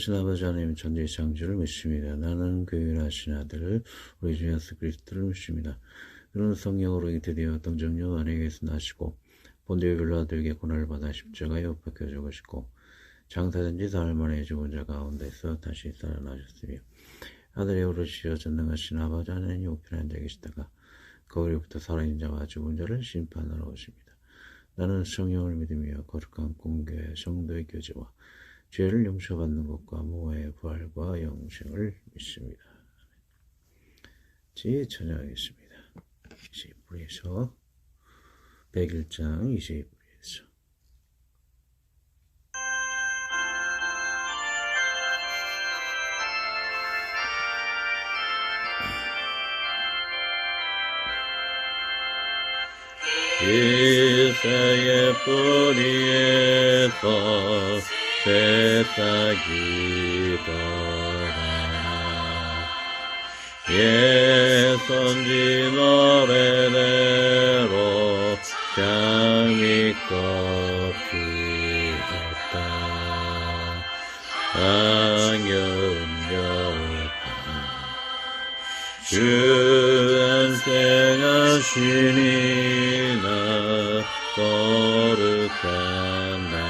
하신 아버지 하나님 전지의 창조를 믿습니다. 나는 교회하신 아들 우리 주 예수 그리스도를 믿습니다. 그런 성령으로 드디어 동정녀 안에게서 나시고 본디의 빌라들에게 고난을 받아 십자가에 못 박혀 죽으시고 장사된 지 사흘 만에 죽은 자 가운데서 다시 살아나셨으며 하늘에 오르시어 전능하신 아버지 하나님 우편에 앉아 계시다가 거울부터 살아있는 자와 죽은 자를 심판하러 오십니다. 나는 성령을 믿으며 거룩한 공교회 성도의 교제와 죄를 용서받는 것과 모의 부활과 영생을 믿습니다. 지혜 찬양하겠습니다. 20불에서 101장 20불에서 이새의 뿌리에서 새싹이 떠나 예 선지 노래대로 장미꽃 피었다. 안경여 주 안생하시니 나 거룩한 날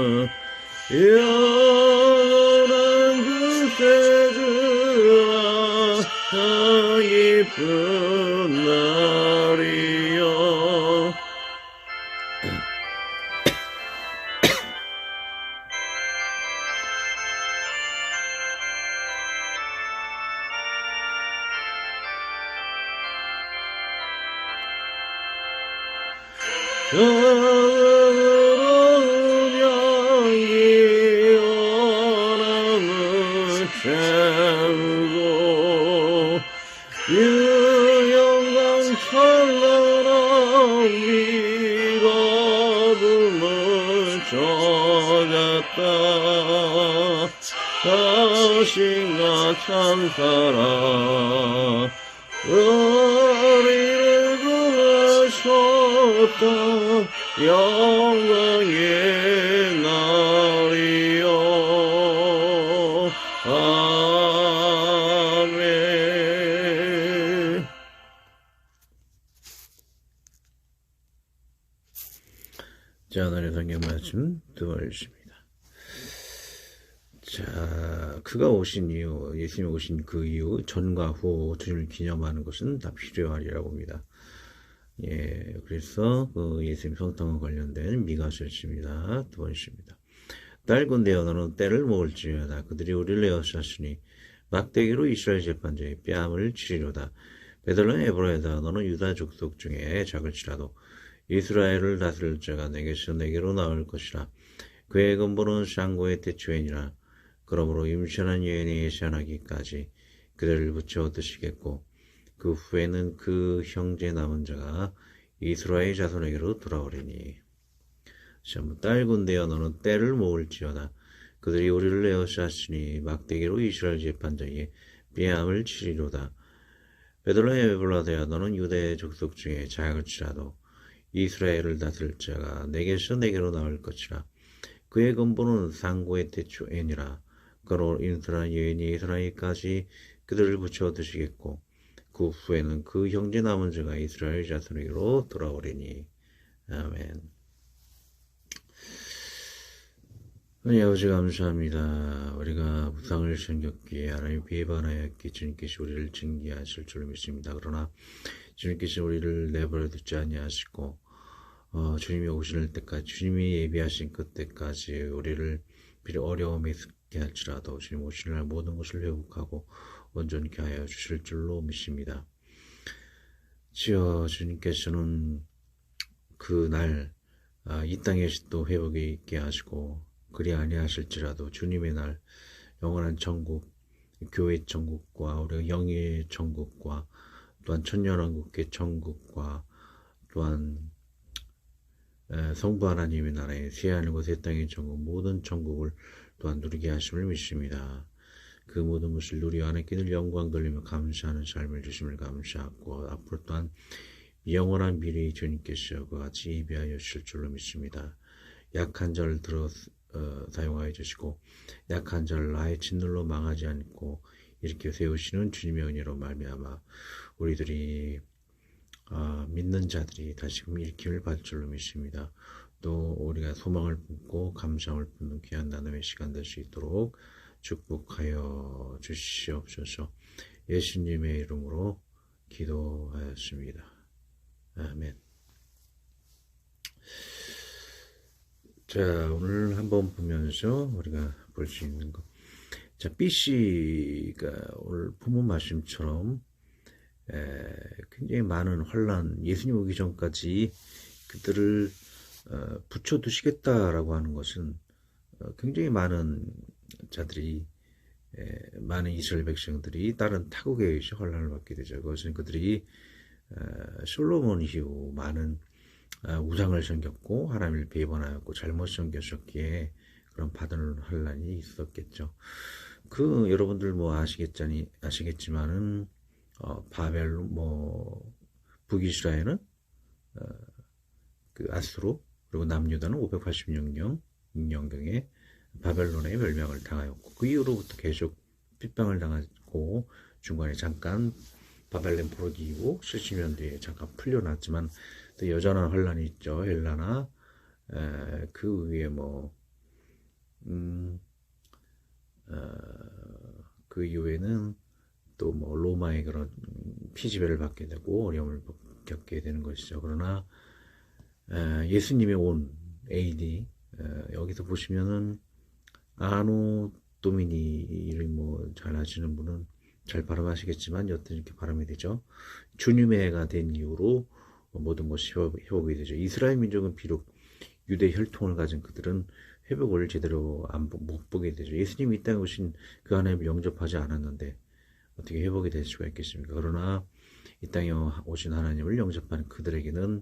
기 찬란한 미가듬을 젖었다. 다신가 참사라. 우리를 구하셨다. 영광의 그가 오신 이유, 예수님이 오신 그 이유, 전과 후 주님을 기념하는 것은 다 필요하리라고 봅니다. 예, 그래서 그 예수님 성탄과 관련된 미가설입니다. 두 번째입니다. 딸군대여 너는 때를 먹을지어다. 그들이 우리를 에워싸시니 막대기로 이스라엘 재판자의 뺨을 치리로다. 베들레헴 에브라에다 너는 유다 족속 중에 작을지라도 이스라엘을 다스릴 자가 내게서 내게로 나올 것이라. 그의 근본은 샹고의 대초엔이라. 그러므로 임신한 여인이 예시하기까지 그들을 붙여 얻으시겠고 그 후에는 그 형제 남은 자가 이스라엘 자손에게로 돌아오리니. 참 딸군대여 너는 때를 모을지어다. 그들이 우리를 에워싸시니 막대기로 이스라엘 재판자의 뺨을 치리로다. 베들레헴 에블라데야 너는 유대 족속 중에 작을지라도 이스라엘을 다스릴 자가 내게서 내게로 나올 것이라. 그의 근본은 상고의 대초 애니라. 그로 인스라 여인이 이스라엘까지 그들을 붙여 얻으시겠고 그 후에는 그 형제 남은 자가 이스라엘 자손에게로 돌아오리니. 아멘. 하나님 아버지 감사합니다. 우리가 무상을 생겼기에 하나님 비반하였기 주님께서 우리를 징계하실 줄 믿습니다. 그러나 주님께서 우리를 내버려 두지 아니하시고 어, 주님이 오실 때까지 주님이 예비하신 그때까지 우리를 비록 어려움에 있게 할지라도 주님 오실 날 모든 것을 회복하고 온전케 하여 주실 줄로 믿습니다. 지어 주님께서는 그날 아, 이 땅에서 또 회복이 있게 하시고 그리 아니하실지라도 주님의 날 영원한 천국 교회 천국과 우리가 영의 천국과 또한 천년왕국의 천국과 또한 성부 하나님의 나라의 새하늘과 새 땅의 천국 모든 천국을 또한 누리게 하심을 믿습니다. 그 모든 것을 누리 하나님께 늘 영광 돌리며 감사하는 삶을 주심을 감사하고 앞으로 또한 영원한 미래의 주님께서 그와 같이 예비하여 주실 줄로 믿습니다. 약한 자를 들어 어, 사용하여 주시고 약한 자를 나의 진들로 망하지 않고 이렇게 세우시는 주님의 은혜로 말미암아 우리들이 어, 믿는 자들이 다시금 일으킴을 받을 줄로 믿습니다. 또 우리가 소망을 품고 감상을 품는 귀한 나눔의 시간 될 수 있도록 축복하여 주시옵소서. 예수님의 이름으로 기도하였습니다. 아멘. 자, 오늘 한번 보면서 우리가 볼 수 있는 것. 자, BC가 오늘 부모 말씀처럼 에, 굉장히 많은 혼란, 예수님 오기 전까지 그들을 어, 붙여두시겠다라고 하는 것은 어, 굉장히 많은 자들이 에, 많은 이스라엘 백성들이 다른 타국에 의해서 혼란을 받게 되죠. 그것은 그들이 어, 솔로몬 이후 많은 어, 우상을 섬겼고 하나님을 배반하였고 잘못 섬겼었기에 그런 받은 혼란이 있었겠죠. 그 여러분들 뭐 아시겠자니 아시겠지만은 어, 바벨 뭐 북이스라엘은 어, 그 아스로 그리고 남유다는 586년 인경경에 바벨론의 멸망을 당하였고 그 이후로부터 계속 핍박을 당하고 중간에 잠깐 바벨론 포로기이고 70년 뒤에 잠깐 풀려났지만 또 여전한 혼란이 있죠 헬라나 에, 그 위에 뭐 음, 어, 그 이후에는 또 뭐 로마의 그런 피지배를 받게 되고 어려움을 겪게 되는 것이죠. 그러나 에, 예수님의 온 AD 에, 여기서 보시면은 아노 도미니를 뭐 잘 아시는 분은 잘 발음하시겠지만 여튼 이렇게 발음이 되죠. 주님의 해가 된 이후로 모든 것이 회복이 되죠. 이스라엘 민족은 비록 유대 혈통을 가진 그들은 회복을 제대로 안, 못 보게 되죠. 예수님이 이 땅에 오신 그 하나님을 영접하지 않았는데 어떻게 회복이 될 수가 있겠습니까? 그러나 이 땅에 오신 하나님을 영접하는 그들에게는 에,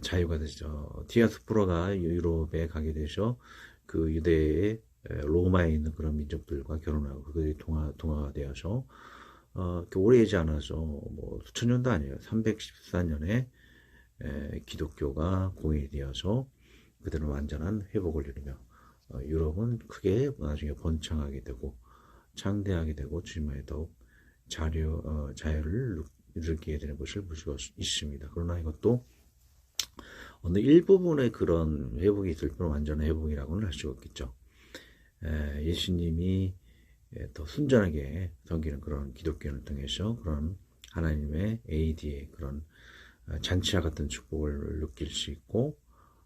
자유가 되죠. 디아스포라가 유럽에 가게 되죠. 그 유대의 로마에 있는 그런 민족들과 결혼하고 그들이 동화, 동화가 되어서 어, 오래지 않아서 뭐 수천 년도 아니에요. 314년에 에, 기독교가 공인되어서 그들은 완전한 회복을 이루며 어, 유럽은 크게 나중에 번창하게 되고 창대하게 되고 주님의 더욱 자유, 어, 자유를 느끼게 되는 것을 볼 수가 있습니다. 그러나 이것도 어느 일부분의 그런 회복이 있을 뿐 완전한 회복이라고는 할 수 없겠죠. 에, 예수님이 더 순전하게 섬기는 그런 기독교를 통해서 그런 하나님의 AD의 그런 어, 잔치와 같은 축복을 느낄 수 있고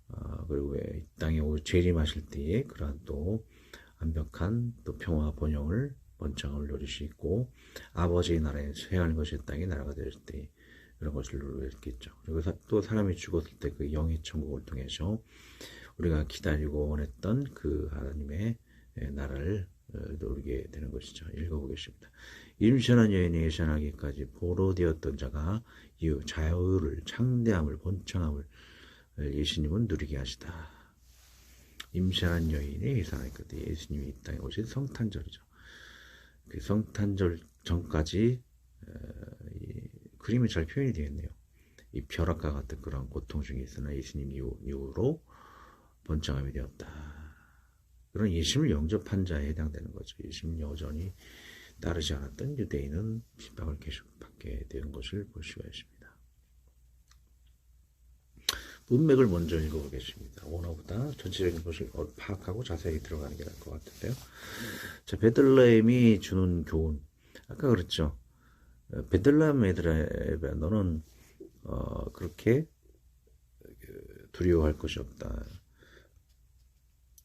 어, 그리고 이 땅에 재림하실 때에 그러한 또 완벽한 또 평화 번영을 번창을 누릴 수 있고 아버지의 나라에 쇠하는 것이 땅의 나라가 될 때 그런 것을 누리겠죠. 그리고 또 사람이 죽었을 때 그 영의 천국을 통해서 우리가 기다리고 원했던 그 하나님의 나라를 어, 누리게 되는 것이죠. 읽어보겠습니다. 임신한 여인이 예산하기까지 보로되었던 자가 이후 자유를 창대함을 번창함을 예수님은 누리게 하시다. 임신한 여인이 예산하기까지 예수님이 이 땅에 오신 성탄절이죠. 그 성탄절 전까지 어, 그림이 잘 표현이 되겠네요. 이 벼락과 같은 그런 고통 중에 있으나 예수님 이후, 이후로 번창함이 되었다. 그런 예수님을 영접한 자에 해당되는 거죠. 예수님 여전히 따르지 않았던 유대인은 핍박을 계속 받게 된 것을 볼 수가 있습니다. 문맥을 먼저 읽어보겠습니다. 오너보다 전체적인 것을 파악하고 자세히 들어가는 게 나을 것 같은데요. 자, 베들레헴이 주는 교훈. 아까 그랬죠. 베들레헴 애들아, 너는 어, 그렇게 두려워할 것이 없다.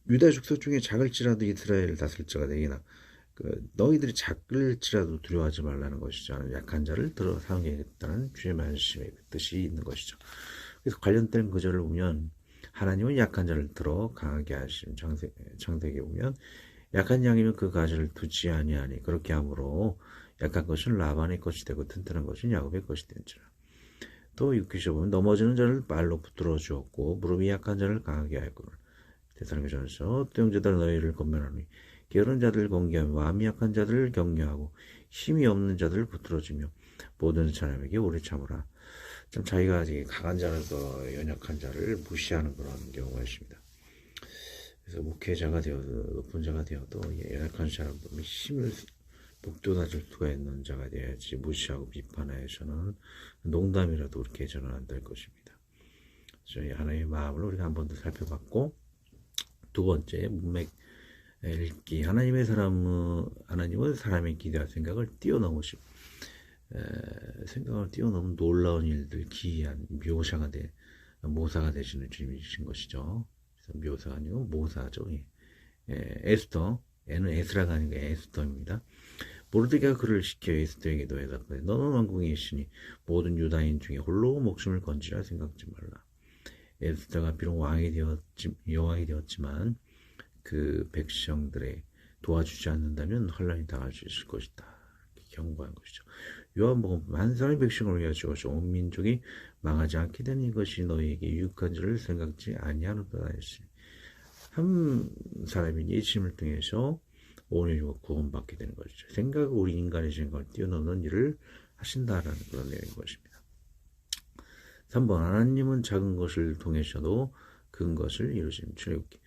유다 족속 중에 작을지라도 이스라엘을 다스릴 자가 되기나 그 너희들이 작을지라도 두려워하지 말라는 것이죠. 약한 자를 들어 사용하겠다는 주의 말씀의 뜻이 있는 것이죠. 그래서 관련된 구절을 보면 하나님은 약한 자를 들어 강하게 하신 창세, 창세기 보면 약한 양이면 그 가지를 두지 아니하니 그렇게 함으로 약한 것은 라반의 것이 되고 튼튼한 것은 야곱의 것이 된지라. 또 6기시 보면 넘어지는 자를 말로 붙들어 주었고 무릎이 약한 자를 강하게 하였거늘. 대사님전서 또 형제들 너희를 건면하니 게으른 자들 공개하며 마음이 약한 자들을 격려하고 힘이 없는 자들을 붙들어주며 모든 사람에게 오래 참으라. 좀 자기가 강한 자를 더 연약한 자를 무시하는 그런 경우가 있습니다. 그래서 목회자가 되어도 높은 자가 되어도 연약한 사람도 힘을 북돋아줄 수가 있는 자가 되어야지 무시하고 비판하여서는 농담이라도 그렇게 해서는 안 될 것입니다. 저희 하나님의 마음을 우리가 한 번 더 살펴봤고 두 번째 문맥 읽기 하나님의 사람 하나님은 사람의 기대와 생각을 뛰어넘으시고 생각을 뛰어넘은 놀라운 일들 기이한 묘사가 돼 모사가 되시는 주님이신 것이죠. 묘사가 아니고 모사죠. 예. 에스터 애는 에스라가 아니고 에스터입니다. 모르드게가 그를 시켜 에스더에게도 해답해 너는 왕궁에 있으니 모든 유다인 중에 홀로 목숨을 건지라 생각지 말라. 에스더가 비록 왕이 되었지 여왕이 되었지만 그 백성들의 도와주지 않는다면 환란이 당할 수 있을 것이다. 경고한 것이죠. 요한복음 한 사람의 백성을 위하여 죽어서 온 민족이 망하지 않게 되는 이것이 너희에게 유익한 줄을 생각지 아니하는도다 했으니 한 사람이 예수님을 통해서 온 인류가 구원받게 되는 것이죠. 생각 우리 인간의 생각을 뛰어넘는 일을 하신다라는 그런 내용인 것입니다. 3번 하나님은 작은 것을 통해서도 큰 것을 이루시는 출애굽기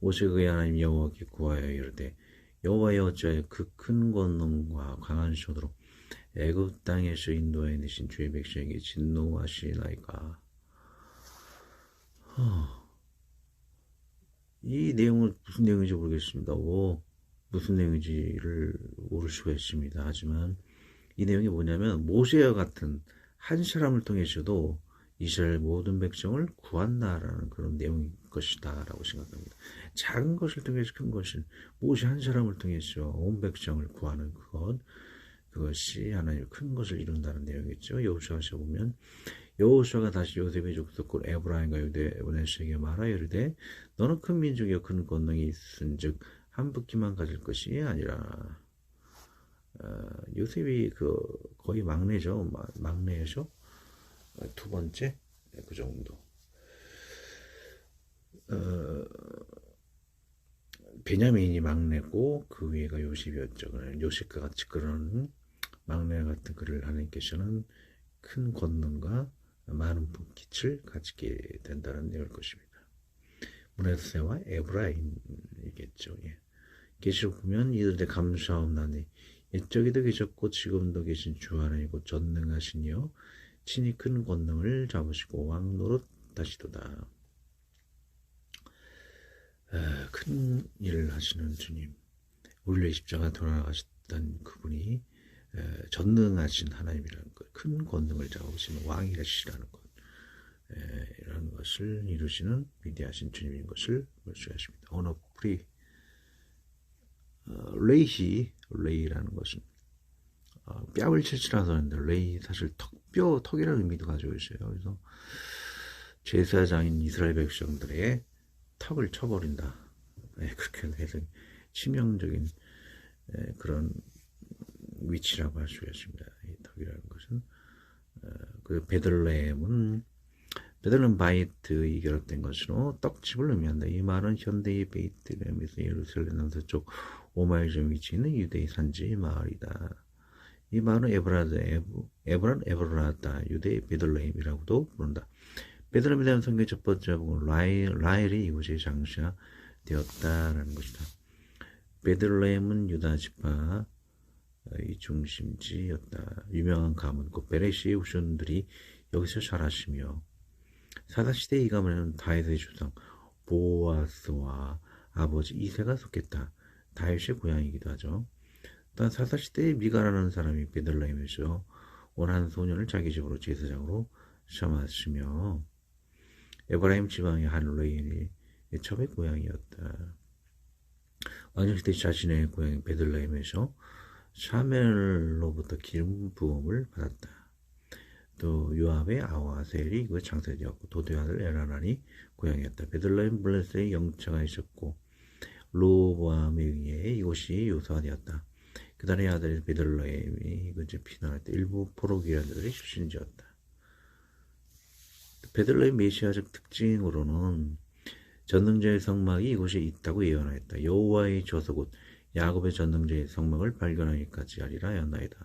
오세 그의 하나님 여호와께 구하여 이르되 여호와여 어찌하여 그 큰 권능과 강한 손으로 애굽 땅에서 인도해 내신 주의 백성에게 진노하시나이까 이 내용은 무슨 내용인지 모르겠습니다. 오, 무슨 내용인지를 모를 수가 있습니다. 하지만 이 내용이 뭐냐면 모세와 같은 한 사람을 통해서도 이스라엘 모든 백성을 구한다라는 그런 내용인 것이다라고 생각합니다. 작은 것을 통해서 큰 것을 모세 한 사람을 통해서 온 백성을 구하는 그것 그것이 하나님 큰 것을 이룬다는 내용이죠. 여호수아서 보면 여호수아가 다시 요셉의 족속골 에브라임과 유대 에브네스에게 말하여 이르되 너는 큰 민족이여 큰 권능이 있은즉 한 붙기만 가질 것이 아니라 어, 요셉이 그 거의 막내죠. 막내죠. 두 번째 그 정도. 어, 베냐민이 막내고 그 위에가 요셉이었죠. 요셉과 같이 그런 막내 같은 그를 하나님께서는 큰 권능과 많은 분깃을 가지게 된다는 내용일 것입니다. 문에세와 에브라임이겠죠. 예. 계시록 보면 이들의 감사옵나니 옛적에도 계셨고 지금도 계신 주 하나님고 전능하시니요 친히 큰 권능을 잡으시고 왕 노릇 하시도다. 큰 일을 하시는 주님, 우리의 십자가 돌아가셨던 그분이 전능하신 하나님이라는 것, 큰 권능을 잡으시는 왕이시라는 것, 이런 것을 이루시는 위대하신 주님인 것을 볼 수가 있습니다. 언어 프리 어, 레이시 레이라는 것은 어, 뺨을 칠칠하서 하는데 레이 사실 턱뼈 턱이라는 의미도 가지고 있어요. 그래서 제사장인 이스라엘 백성들의 턱을 쳐버린다. 네, 그렇게 해서 치명적인 네, 그런 위치라고 할 수가 있습니다. 이 턱이라는 것은 어, 그 베들레헴은 베들레헴 바이트 이 결합된 것으로 떡집을 의미한다. 이 말은 현대의 베이트레헴에서 예루살렘 남서쪽 5마일쯤 위치 있는 유대의 산지 마을이다. 이 말은 에브라드 에브 에브란 에브라다 유대의 베들레헴이라고도 부른다. 베들레헴에 대한 성경 첫 번째 부분 라일, 라일이 이곳에 장사되었다라는 것이다. 베들레헴은 유다 지파 의 중심지였다. 유명한 가문 곧 베레시의 후손들이 여기서 자라시며 사사시대 이 가문에는 다윗의 주상 보아스와 아버지 이세가 속했다. 다윗의 고향이기도 하죠. 또한 사사시대의 미가라는 사람이 베들레헴에서 원한 소년을 자기 집으로 제사장으로 삼았으며 에브라임 지방의 한 레인이 처음의 고향이었다. 왕정시대 자신의 고향 베들레헴에서 샤멜로부터 기름 부음을 받았다. 또 요압의 아와셀이 그 장세되었고 도대 아들 에라란이 고향이었다. 베들레헴 블레스의 영차가 있었고 로보암에 의해 이곳이 요사되었다. 그달의 아들 베들레헴이 이제 피난할 때 일부 포로기란들이 출신지었다. 베들레헴 메시아적 특징으로는 전능자의 성막이 이곳에 있다고 예언하였다. 여호와의 저소곳 야곱의 전능자의 성막을 발견하기까지 하리라 하였나이다.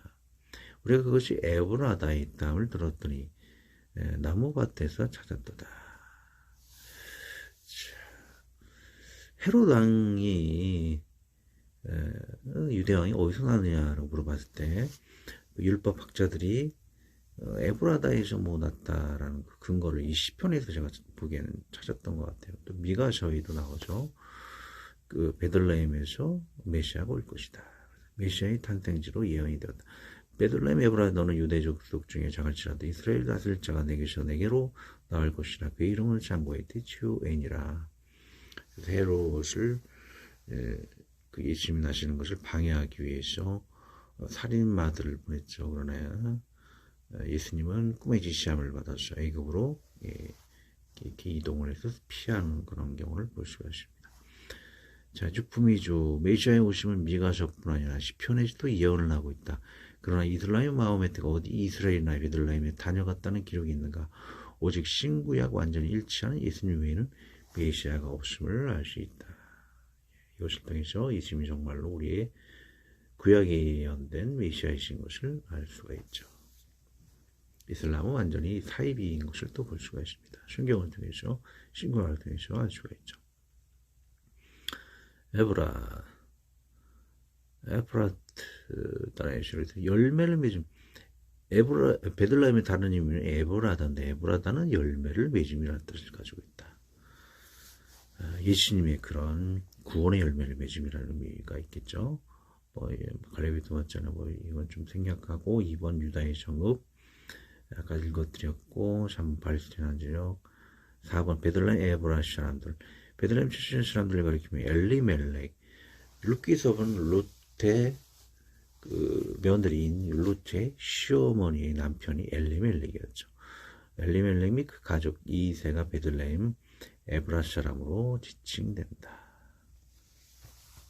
우리가 그것이 에브라다에 있다을 들었더니 나무밭에서 찾았도다. 헤롯 왕이 유대 왕이 어디서 나느냐라고 물어봤을 때그 율법 학자들이 어, 에브라다에서 뭐 났다라는 그 근거를 이 시편에서 제가 보기에는 찾았던 것 같아요. 또 미가 저희도 나오죠. 그 베들레헴에서 메시아가 올 것이다. 메시아의 탄생지로 예언이 되었다. 베들레헴 에브라 너는 유대족 속 중에 작을지라도 이스라엘 다스릴 자가 내게서 내게로 나올 것이라 그 이름을 장고에 티추엔이라 헤롯을 그 예수님이 나시는 것을 방해하기 위해서 살인마들을 보냈죠. 그러나 예수님은 꿈의 지시함을 받아서 애굽으로 이렇게 이동을 해서 피하는 그런 경우를 볼 수가 있습니다. 자, 주품이죠. 메시아의 오심은 미가서뿐 아니라 시편에서도 예언을 하고 있다. 그러나 이슬람의 마음에트가 어디 이스라엘이나 베들레헴에 다녀갔다는 기록이 있는가? 오직 신구약 완전히 일치하는 예수님 외에는 메시아가 없음을 알 수 있다. 이것을 통해서 예수님이 정말로 우리의 구약에 예언된 메시아이신 것을 알 수가 있죠. 이슬람은 완전히 사이비인 것을 또 볼 수가 있습니다. 신경을 통해서 신구약을 통해서 알 수가 있죠. 에브라 에브라트 따라해 주시죠. 열매를 맺음 에브라 베들레헴의 다른 의미는 에브라다인데 에브라다는 열매를 맺음이라는 뜻을 가지고 있다. 아, 예수님의 그런 구원의 열매를 맺음이라는 의미가 있겠죠. 뭐 예, 갈레비도 맞잖아. 뭐 이건 좀 생략하고 2번 유다의 정읍 아까 읽어드렸고 3번 발스티나 지역 4번 베들레헴 에브라 사람들 베들레헴 출신 사람들을 가리키며 엘리멜렉 루키서 보는 루테 그 며느리인 루테 시어머니의 남편이 엘리멜렉이었죠. 엘리멜렉 및그 가족 이세가 베들레헴 에브라 사람으로 지칭된다.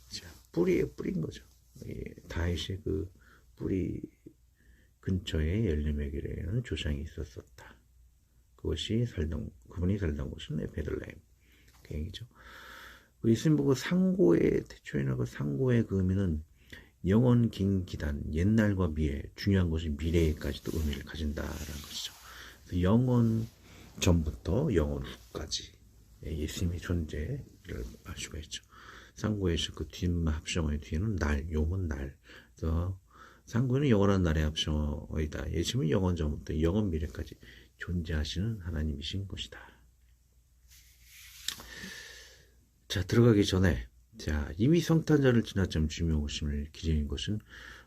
자, 뿌리에 뿌린 거죠. 다윗의 그 뿌리 근처에 엘리멜렉이라는 조상이 있었었다. 그것이 살던 그분이 살던 곳은 베들레헴. 그 얘기죠. 예수님 보고 상고의 태초에나 그 상고의 그 의미는 영원 긴 기단, 옛날과 미래, 중요한 것이 미래까지도 의미를 가진다라는 것이죠. 영원 전부터 영원 후까지 예수님의 존재를 알 수가 있죠. 상고에서 그 뒷마 합성어의 뒤에는 날, 용은 날. 그래서 상고는 영원한 날의 합성어이다. 예수님은 영원 전부터 영원 미래까지 존재하시는 하나님이신 것이다. 자, 들어가기 전에, 자, 이미 성탄절을 지나점 주며 오심을 기다린 것은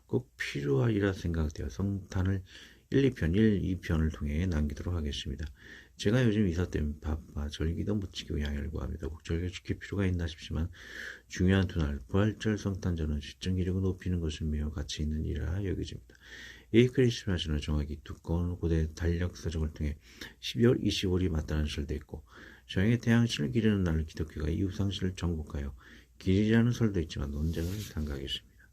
꼭 필요하리라 생각되어 성탄을 1, 2편, 1, 2편을 통해 남기도록 하겠습니다. 제가 요즘 이사 때문에 바빠 절기도 못 지키고 양해를 구합니다. 꼭 절기 지킬 필요가 있나 싶지만 중요한 두 날, 부활절 성탄절은 시청 기력을 높이는 것은 매우 가치 있는 일이라 여겨집니다. 이 크리스마스는 정확히 두꺼운 고대 달력 서적을 통해 12월 25일이 맞다는 설도 있고 저에게 태양신을 기르는 날 기독교가 이웃상신을 정복하여 기리자는 설도 있지만 논쟁을 삼가하겠습니다.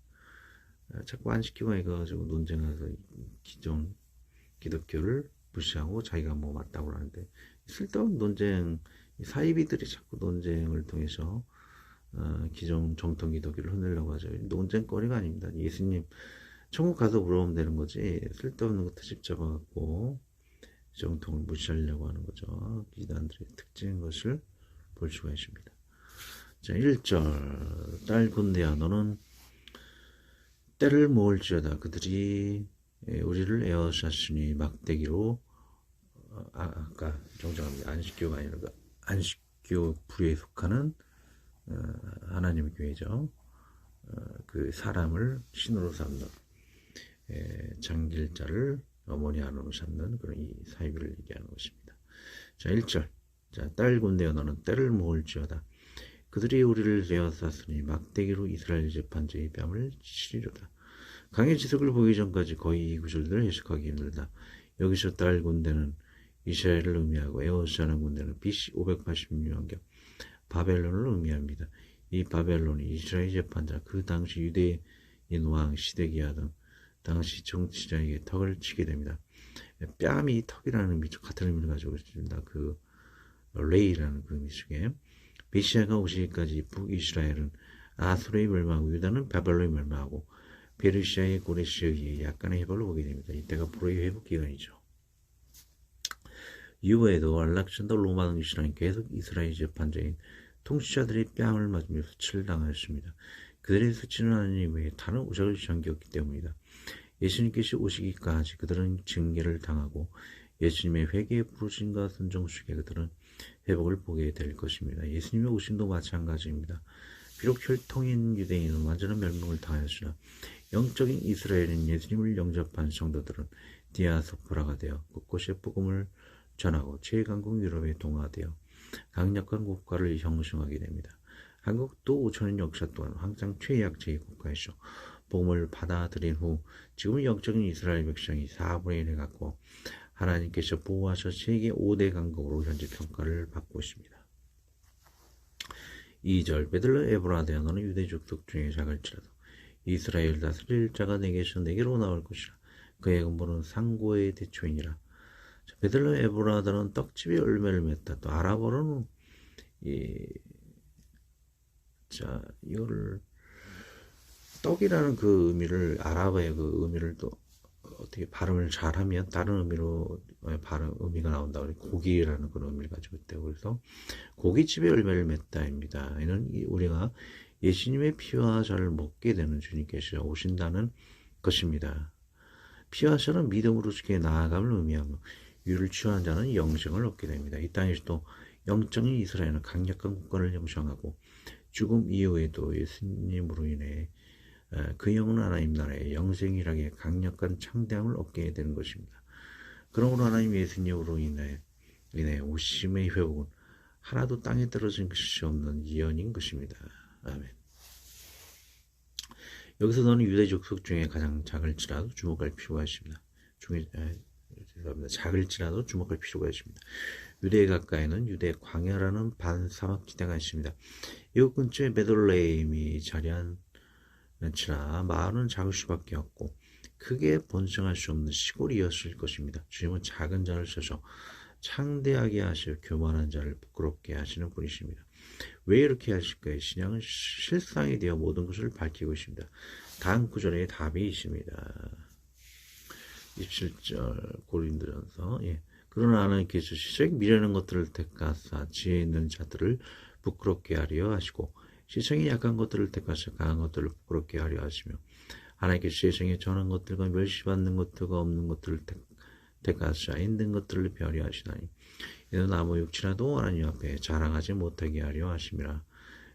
아, 자꾸 안 시키고 해가지고 논쟁해서 기존 기독교를 무시하고 자기가 뭐 맞다고 하는데 쓸데없는 논쟁 사이비들이 자꾸 논쟁을 통해서 어, 기존 정통 기독교를 흔들려고 하죠. 논쟁거리가 아닙니다. 예수님 천국 가서 물어보면 되는 거지 쓸데없는 거 트집 잡아갖고 정통을 무시하려고 하는 거죠. 이단들의 특징인 것을 볼 수가 있습니다. 자, 1절. 딸 군대야, 너는 때를 모을지어다. 그들이 우리를 에어샷으니 막대기로, 어, 아, 아까 정정합니다. 안식교가 아니라 그 안식교 부류에 속하는 어, 하나님의 교회죠. 어, 그 사람을 신으로 삼는 장길자를 어머니 안으로 삼는 그런 이 사이비를 얘기하는 것입니다. 자, 1절. 자, 딸 군대여 너는 때를 모을지어다. 그들이 우리를 에어쌌으니 막대기로 이스라엘 재판제의 뺨을 치리로다. 강의 지석을 보기 전까지 거의 이 구절들을 해석하기 힘들다. 여기서 딸 군대는 이스라엘을 의미하고 에어스라는 군대는 BC 586년경 바벨론을 의미합니다. 이 바벨론이 이스라엘 재판자 그 당시 유대인 왕 시대기야 등 당시 정치자에게 턱을 치게 됩니다. 뺨이 턱이라는 의미 같은 의미를 가지고 있습니다. 그 레이라는 그 의미 속에 메시아가 오시기까지 북이스라엘은 아수르의 멸망, 유다는 바벨론의 멸망하고 페르시아의 고레시에 의해 약간의 해벌을 보게 됩니다. 이때가 불의 회복 기간이죠. 이후에도 알렉산더 로마 등시라는 계속 이스라엘 재판자인 통치자들의 뺨을 맞으며 수치를 당하였습니다. 그들의 수치는 하나님 외에 다른 우상을 전기였기 때문이다. 예수님께서 오시기까지 그들은 징계를 당하고 예수님의 회개의 부르심과 선정 속에 그들은 회복을 보게 될 것입니다. 예수님의 오심도 마찬가지입니다. 비록 혈통인 유대인은 완전한 멸망을 당하였으나 영적인 이스라엘인 예수님을 영접한 성도들은 디아스포라가 되어 곳곳에 복음을 전하고 최강국 유럽에 동화되어 강력한 국가를 형성하게 됩니다. 한국도 5천년 역사 동안 항상 최약체의 국가에서 복음을 받아들인 후 지금 영적인 이스라엘 백성이 4분의 1을 갖고 하나님께서 보호하셔 세계 5대 강국으로 현재 평가를 받고 있습니다. 2절 베들레 에브라데아 너는 유대족 속 중에 작을지라도 이스라엘 다스릴 자가 내게서 내게로 나올 것이라 그의 근본은 상고의 대초이니라 베들레 에브라다는 떡집에 열매를 맺다 또 아랍어로는 이, 자 이거를 떡이라는 그 의미를 아랍어의 그 의미를 또 어떻게 발음을 잘하면 다른 의미로 발음 의미가 나온다. 고기라는 그런 의미를 가지고 있대요. 그래서 고깃집의 열매를 맺다입니다. 이는 우리가 예수님의 피와 살을 먹게 되는 주님께서 오신다는 것입니다. 피와 살은 믿음으로 주께 나아감을 의미하며 유를 취한 자는 영생을 얻게 됩니다. 이 땅에서도 영적인 이스라엘은 강력한 국권을 형성하고 죽음 이후에도 예수님으로 인해 그 영은 하나님 나라의 영생이라게 강력한 창대함을 얻게 되는 것입니다. 그러므로 하나님 예수님으로 인해, 인해 오심의 회복은 하나도 땅에 떨어진 것이 없는 예언인 것입니다. 아멘. 여기서 너는 유대 족 속 중에 가장 작을지라도 주목할 필요가 있습니다. 중에, 에, 죄송합니다. 작을지라도 주목할 필요가 있습니다. 유대 가까이는 유대 광야라는 반사막 기대가 있습니다. 이곳 근처에 베들레임이 자리한 멘치나 마을은 작을 수밖에 없고 크게 번성할 수 없는 시골이었을 것입니다. 주님은 작은 자를 써서 창대하게 하시어 교만한 자를 부끄럽게 하시는 분이십니다. 왜 이렇게 하실까요? 신앙은 실상이 되어 모든 것을 밝히고 있습니다. 다음 구절에 답이 있습니다. 27절 고린도전서 예. 그러나 하나님께서 시적 미련한 것들을 택하사 지혜 있는 자들을 부끄럽게 하려 하시고 시성이 약한 것들을 택하셔 강한 것들을 부끄럽게 하려 하시며 하나님께 세상에 전한 것들과 멸시받는 것들과 없는 것들을 택하사 힘든 것들을 배하려 하시나니 이는 아무 육치라도 하나님 앞에 자랑하지 못하게 하려 하심이라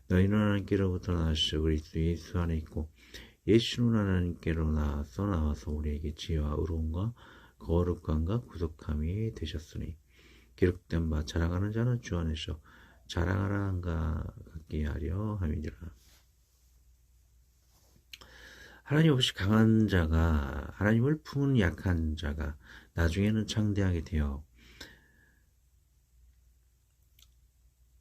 너희는 하나님께로부터 나와서 그리스도 예수 안에 있고 예수는 하나님께로 나와서 나와서 우리에게 지혜와 의로움과 거룩함과 구속함이 되셨으니 기록된 바 자랑하는 자는 주 안에서 자랑하라 한가 갖게 하려 함이니라. 하나님 없이 강한 자가 하나님을 품은 약한 자가 나중에는 창대하게 되어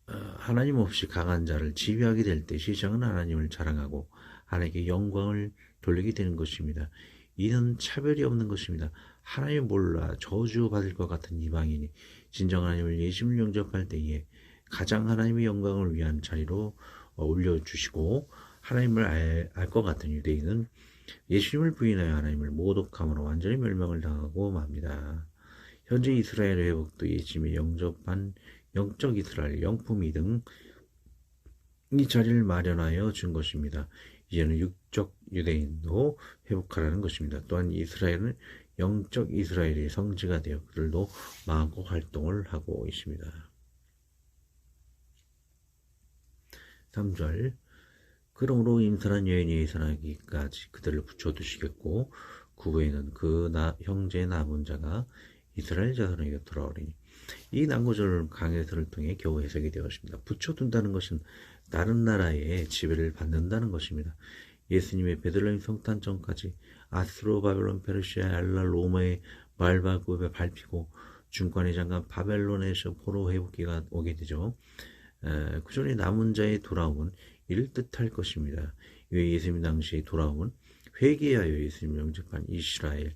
하나님 없이 강한 자를 지휘하게 될 때 시장은 하나님을 자랑하고 하나님께 영광을 돌리게 되는 것입니다. 이는 차별이 없는 것입니다. 하나님 몰라 저주받을 것 같은 이방인이 진정 하나님을 예심을 영접할 때에 가장 하나님의 영광을 위한 자리로 어, 올려주시고 하나님을 알 것 같은 유대인은 예수님을 부인하여 하나님을 모독함으로 완전히 멸망을 당하고 맙니다. 현재 이스라엘의 회복도 예수님의 영접한 영적 이스라엘 영품이 등 이 자리를 마련하여 준 것입니다. 이제는 육적 유대인도 회복하라는 것입니다. 또한 이스라엘은 영적 이스라엘의 성지가 되어 그들도 마음껏 활동을 하고 있습니다. 3절 그러므로 임산한 여인이 예산하기까지 그들을 붙여두시겠고 그 후에는 그 나, 형제 남은 자가 이스라엘 자손에게 돌아오리니 이 난고절 강해서를 통해 겨우 해석이 되었습니다. 붙여둔다는 것은 다른 나라의 지배를 받는다는 것입니다. 예수님의 베들레헴 성탄 전까지 아스로 바벨론 페르시아 알라 로마의 말바굽에 밟히고 중간의 장관 바벨론에서 포로 회복기가 오게 되죠. 그 전에 남은 자의 돌아옴은 이를 뜻할 것입니다. 예수님 당시 돌아옴은 회개하여 예수님 영접한 이스라엘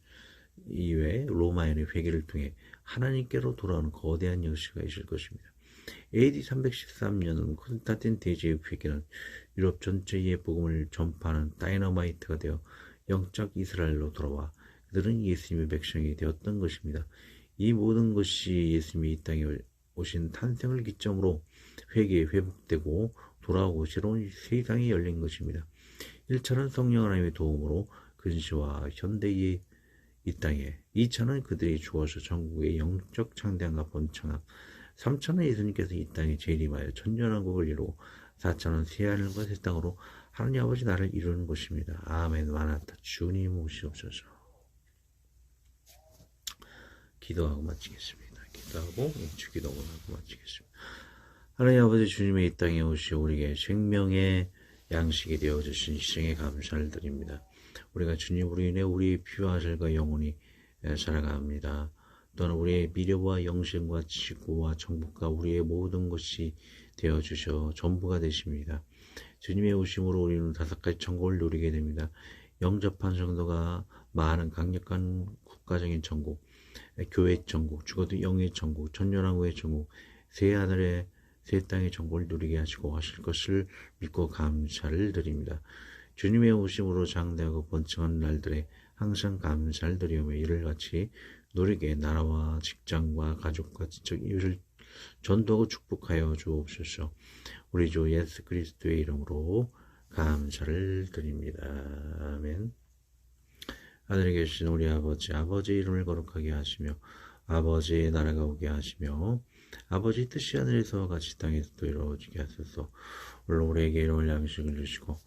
이외 로마인의 회개를 통해 하나님께로 돌아오는 거대한 역사가 있을 것입니다. AD 313년은 콘스탄틴 대제의 회개는 유럽 전체에 복음을 전파하는 다이너마이트가 되어 영적 이스라엘로 돌아와 그들은 예수님의 백성이 되었던 것입니다. 이 모든 것이 예수님이 이 땅에 오신 탄생을 기점으로 회개에 회복되고 돌아오고 새로운 세상이 열린 것입니다. 1차는 성령 하나님의 도움으로 근시와 현대의 이 땅에 2차는 그들이 죽어서 전국의 영적 창대함과 번창함 3차는 예수님께서 이 땅에 재림하여 천년왕국을 이루고 4차는 새하늘과 새 땅으로 하나님 아버지 나를 이루는 것입니다. 아멘 마나타 주님 오시옵소서 기도하고 마치겠습니다. 기도하고 주기도문하고 마치겠습니다. 하나님 아버지 주님의 이 땅에 오시 우리에게 생명의 양식이 되어 주신 희생에 감사를 드립니다. 우리가 주님으로 인해 우리의 피와 살과 영혼이 살아갑니다. 또한 우리의 미래와 영생과 지구와 정복과 우리의 모든 것이 되어 주셔 전부가 되십니다. 주님의 오심으로 우리는 다섯 가지 천국을 누리게 됩니다. 영접한 성도가 많은 강력한 국가적인 천국, 교회 천국, 죽어도 영의 천국, 천년왕국의 천국, 새 하늘의 새 땅의 천국을 누리게 하시고 하실 것을 믿고 감사를 드립니다. 주님의 오심으로 장대하고 번창한 날들에 항상 감사를 드리며 이를 같이 누리게 나라와 직장과 가족과 지적 이웃을 전도하고 축복하여 주옵소서. 우리 주 예수 그리스도의 이름으로 감사를 드립니다. 아멘. 하늘에 계신 우리 아버지, 아버지의 이름을 거룩하게 하시며 아버지의 나라가 오게 하시며 아버지 뜻이 하늘에서 같이 땅에서도 이루어지게 하소서. 오늘 우리에게 이름을 양식을 주시고